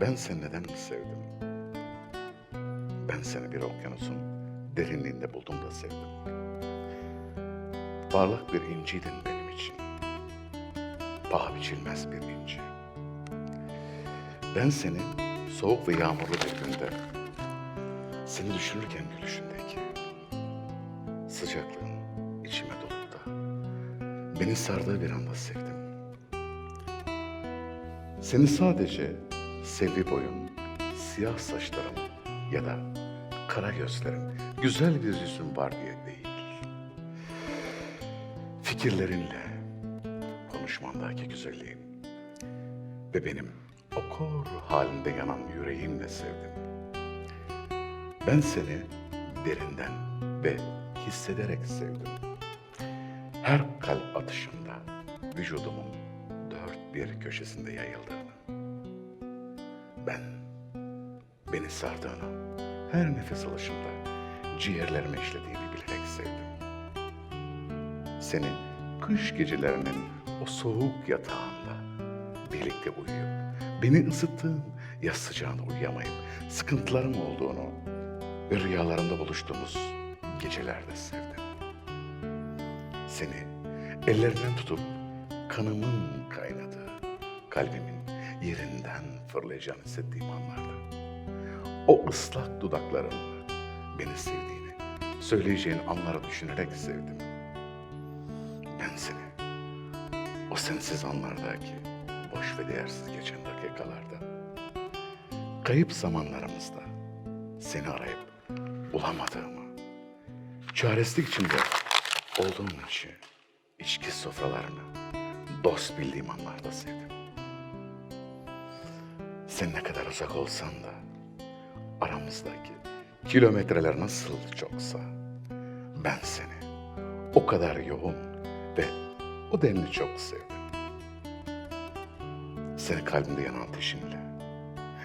Ben seni neden sevdim? Ben seni bir okyanusun derinliğinde buldum da sevdim. Parlak bir inciydin benim için. Paha biçilmez bir inci. Ben seni soğuk ve yağmurlu bir günde seni düşünürken gülüşündeki sıcaklığın içime dolup da beni sardığı bir anda sevdim. Seni sadece selvi boyun, siyah saçların ya da kara gözlerin, güzel bir yüzün var diye değil. Fikirlerinle, konuşmandaki güzelliğin ve benim o kor halinde yanan yüreğimle sevdim. Ben seni derinden ve hissederek sevdim. Her kalp atışında vücudumun dört bir köşesinde yayıldığını. Ben beni sardığını, her nefes alışımda ciğerlerime işlediğini bilerek sevdim. Seni kış gecelerinin o soğuk yatağında birlikte uyuyup, beni ısıttığın yaz sıcağında uyuyamayıp sıkıntılarım olduğunu ve rüyalarımda buluştuğumuz gecelerde sevdim. Seni ellerinden tutup kanımın kaynadığı, kalbimin yerinden fırlayacağını hissettiğim anlarda. O ıslak dudaklarınla beni sevdiğini, söyleyeceğin anları düşünerek sevdim. Ben seni o sensiz anlardaki boş ve değersiz geçen dakikalarda, kayıp zamanlarımızda seni arayıp bulamadığımı, çaresizlik içinde olduğum için içki sofralarını dost bildiğim anlarda sevdim. Sen ne kadar uzak olsan da aramızdaki kilometreler nasıl çoksa ben seni o kadar yoğun ve o denli çok sevdim. Seni kalbimde yanan ateşinle,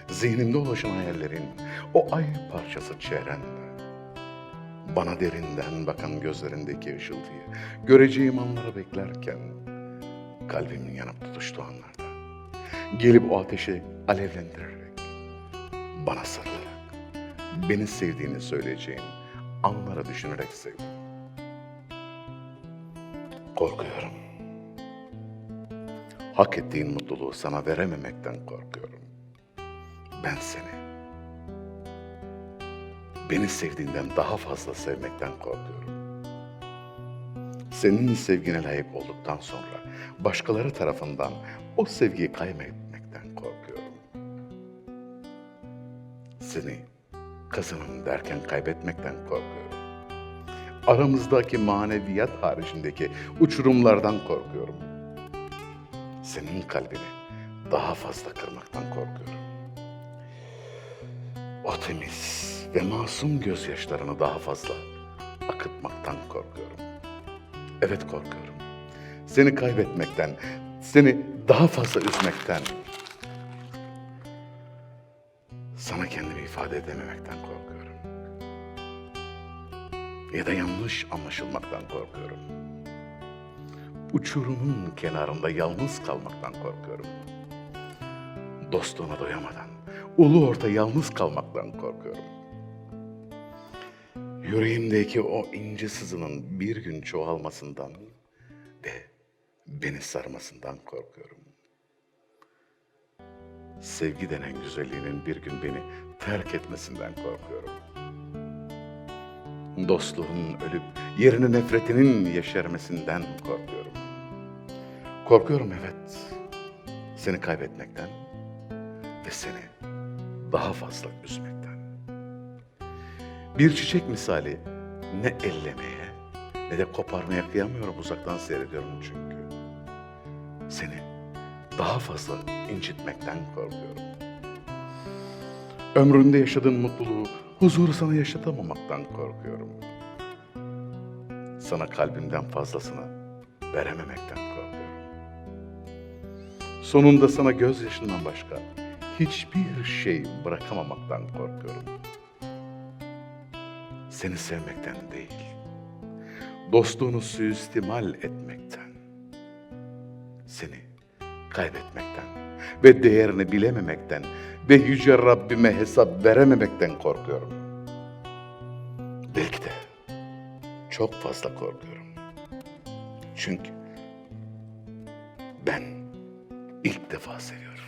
zihnimde ulaşan hayallerin, o ay parçası çehrenle, bana derinden bakan gözlerindeki ışıltıyı, göreceğim anları beklerken, kalbimin yanıp tutuştuğu anlarda, gelip o ateşi alevlendirerek, bana sarılarak, beni sevdiğini söyleyeceğin anları düşünerek sevdim. Korkuyorum. Hak ettiğin mutluluğu sana verememekten korkuyorum. Ben seni beni sevdiğinden daha fazla sevmekten korkuyorum. Senin sevgine layık olduktan sonra başkaları tarafından o sevgiyi kaybetmekten korkuyorum. Seni kazanım derken kaybetmekten korkuyorum. Aramızdaki maneviyat haricindeki uçurumlardan korkuyorum. Senin kalbini daha fazla kırmaktan korkuyorum. O temiz ve masum gözyaşlarını daha fazla akıtmaktan korkuyorum. Evet korkuyorum. Seni kaybetmekten, seni daha fazla üzmekten, sana kendimi ifade edememekten korkuyorum. Ya da yanlış anlaşılmaktan korkuyorum. Uçurumun kenarında yalnız kalmaktan korkuyorum. Dostluğuna doyamadan, ulu orta yalnız kalmaktan korkuyorum. Yüreğimdeki o ince sızının bir gün çoğalmasından ve beni sarmasından korkuyorum. Sevgi denen güzelliğinin bir gün beni terk etmesinden korkuyorum. Dostluğun ölüp yerine nefretinin yeşermesinden korkuyorum. Korkuyorum evet. Seni kaybetmekten ve seni daha fazla üzmekten. Bir çiçek misali ne ellemeye ne de koparmaya kıyamıyorum uzaktan seyrediyorum çünkü. Seni daha fazla incitmekten korkuyorum. Ömründe yaşadığın mutluluğu, huzuru sana yaşatamamaktan korkuyorum. Sana kalbimden fazlasını verememekten korkuyorum. Sonunda sana gözyaşından başka hiçbir şey bırakamamaktan korkuyorum. Seni sevmekten değil, dostluğunu suistimal etmekten. Seni kaybetmekten ve değerini bilememekten ve yüce Rabbime hesap verememekten korkuyorum. Belki de çok fazla korkuyorum. Çünkü ben ilk defa seviyorum.